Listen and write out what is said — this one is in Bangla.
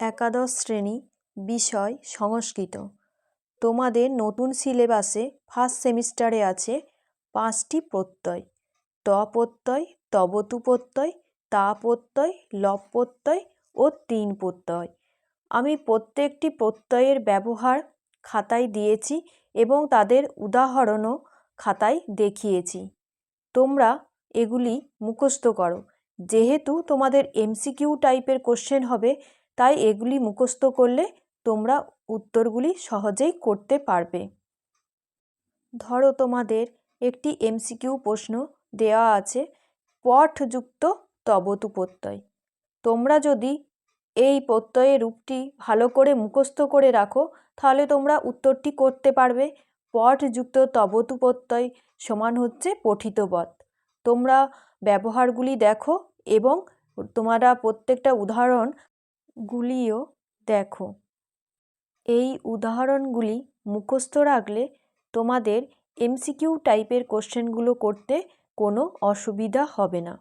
একাদশ শ্রেণি, বিষয়, সংস্কৃত। তোমাদের নতুন সিলেবাসে ফার্স্ট সেমিস্টারে আছে পাঁচটি প্রত্যয়। ট প্রত্যয় তবতু প্রত্যয় তা প্রত্যয় লব প্রত্যয় ও তিন প্রত্যয় আমি প্রত্যেকটি প্রত্যয়ের ব্যবহার খাতায় দিয়েছি এবং তাদের উদাহরণও খাতায় দেখিয়েছি। তোমরা এগুলি মুখস্থ করো। যেহেতু তোমাদের এমসিকিউ টাইপের কোশ্চেন হবে তাই এগুলি মুখস্থ করলে তোমরা উত্তরগুলি সহজেই করতে পারবে। ধরো তোমাদের একটি এমসিকিউ প্রশ্ন দেওয়া আছে পঠযুক্ত তবতু প্রত্যয় তোমরা যদি এই প্রত্যয়ের রূপটি ভালো করে মুখস্থ করে রাখো, তাহলে তোমরা উত্তরটি করতে পারবে। পঠযুক্ত তবতু প্রত্যয় সমান হচ্ছে পঠিত পথ। তোমরা ব্যবহারগুলি দেখো এবং তোমরা প্রত্যেকটা উদাহরণগুলিও দেখো। এই উদাহরণগুলি মুখস্থ রাখলে তোমাদের এমসিকিউ টাইপের কোশ্চেনগুলো করতে কোনো অসুবিধা হবে না।